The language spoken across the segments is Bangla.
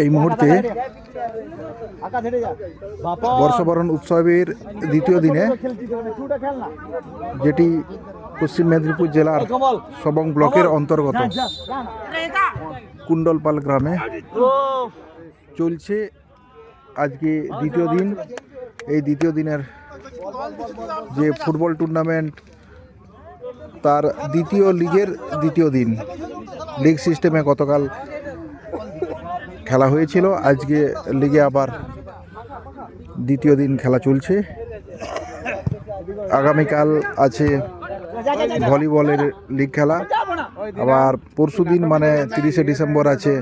এই মুহূর্তে বর্ষবরণ উৎসবের দ্বিতীয় দিনে যেটি পশ্চিম মেদিনীপুর জেলার সবং ব্লকের অন্তর্গত কুণ্ডলপাল গ্রামে চলছে আজকে দ্বিতীয় দিন। এই দ্বিতীয় দিনের যে ফুটবল টুর্নামেন্ট, তার দ্বিতীয় লিগের দ্বিতীয় দিন। লিগ সিস্টেমে গতকাল খেলা হয়েছিল। আজকে লিগে আবার দ্বিতীয় দিন খেলা চলছে। আগামীকাল আছে ভলিবলের লিগ খেলা। আবার পরশু দিন মানে তিরিশে ডিসেম্বর আছে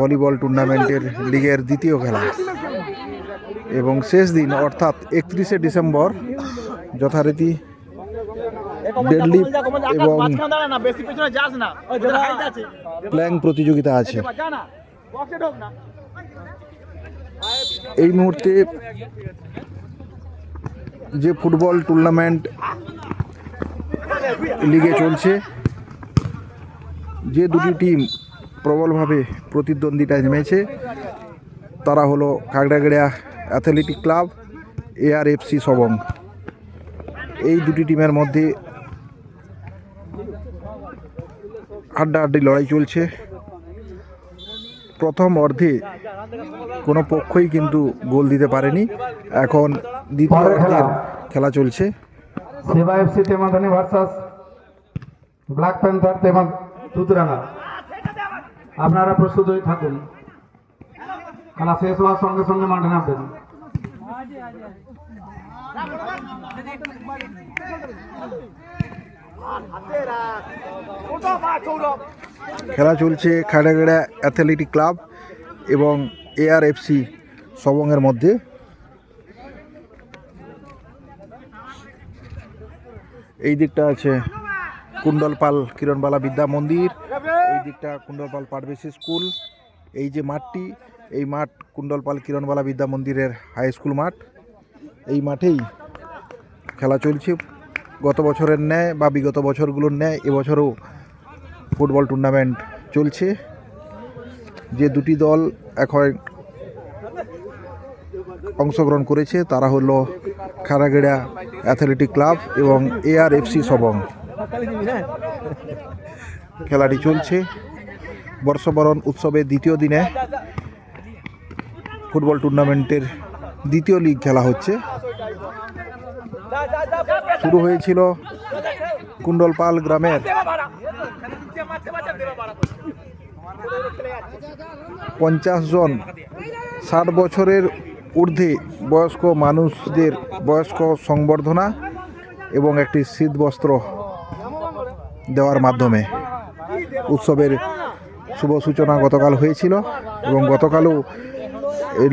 ভলিবল টুর্নামেন্টের লিগের দ্বিতীয় খেলা। এবং শেষ দিন অর্থাৎ একত্রিশে ডিসেম্বর যথারীতি ডেডলিফট এবং প্ল্যাং প্রতিযোগিতা আছে। এই মুহূর্তে যে ফুটবল টুর্নামেন্ট লিগে চলছে, যে দুটি টিম প্রবলভাবে প্রতিদ্বন্দ্বিতায় নেমেছে, তারা হলো Khagragaria athletic club ARFC Sabang. এই দুটি টিমের মধ্যে হাড্ডাহাড্ডি লড়াই চলছে। প্রথম অর্ধে কোনো পক্ষই কিন্তু গোল দিতে পারেনি। এখন দ্বিতীয়। অর্ধের খেলা চলছে। সেবা এফসি তেমাধানি ভার্সাস ব্ল্যাক প্যান্থার তেমা তুতরাঙ্গা আপনারা প্রস্তুত হয়ে থাকুন। খেলা শেষ হওয়ার সঙ্গে সঙ্গে মাঠে নামবেন। খেলা চলছে খাগড়াগড়া অ্যাথলেটিক ক্লাব এবং এআরএফসি সবংয়ের মধ্যে। এই দিকটা আছে কুণ্ডলপাল কিরণবালা বিদ্যা মন্দির, এই দিকটা কুণ্ডলপাল পারবেসি স্কুল। এই যে মাঠটি, এই মাঠ কুণ্ডলপাল কিরণবালা বিদ্যা মন্দিরের হাই স্কুল মাঠ। এই মাঠেই খেলা চলছে। গত বছরের ন্যায় বা বিগত বছরগুলোর ন্যায়, এবছরও ফুটবল টুর্নামেন্ট চলছে। যে দুটি দল এখন অংশগ্রহণ করেছে, তারা হলো খারাগেড়া অ্যাথলেটিক ক্লাব এবং এআরএফসি সবং। খেলাটি চলছে। বর্ষবরণ উৎসবের দ্বিতীয় দিনে ফুটবল টুর্নামেন্টের দ্বিতীয় লিগ খেলা হচ্ছে। শুরু হয়েছিল কুণ্ডলপাল গ্রামের পঞ্চাশ জন ষাট বছরের ঊর্ধ্বে বয়স্ক মানুষদের বয়স্ক সংবর্ধনা এবং একটি শীতবস্ত্র দেওয়ার মাধ্যমে উৎসবের শুভ সূচনা গতকাল হয়েছিল এবং গতকালও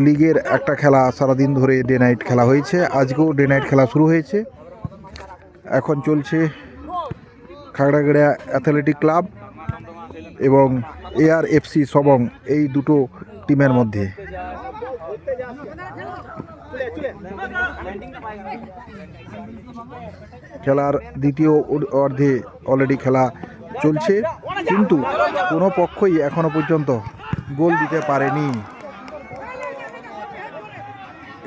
লিগের একটা খেলা সারাদিন ধরে ডে নাইট খেলা হয়েছে। আজকেও ডে নাইট খেলা শুরু হয়েছে। এখন চলছে খাগড়াগড়িয়া অ্যাথলেটিক ক্লাব এবং এআরএফসি সবং এই দুটো টিমের মধ্যে। খেলার দ্বিতীয় অর্ধে অলরেডি খেলা চলছে, কিন্তু কোনো পক্ষই এখনও পর্যন্ত গোল দিতে পারেনি।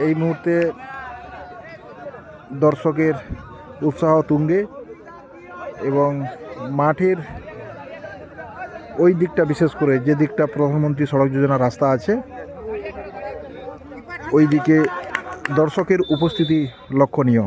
এই মুহূর্তে দর্শকের উৎসাহ তুঙ্গে এবং মাঠের ওই দিকটা বিশেষ করে যে দিকটা প্রধানমন্ত্রী সড়ক যোজনা রাস্তা আছে ওই দিকে দর্শকের উপস্থিতি লক্ষণীয়।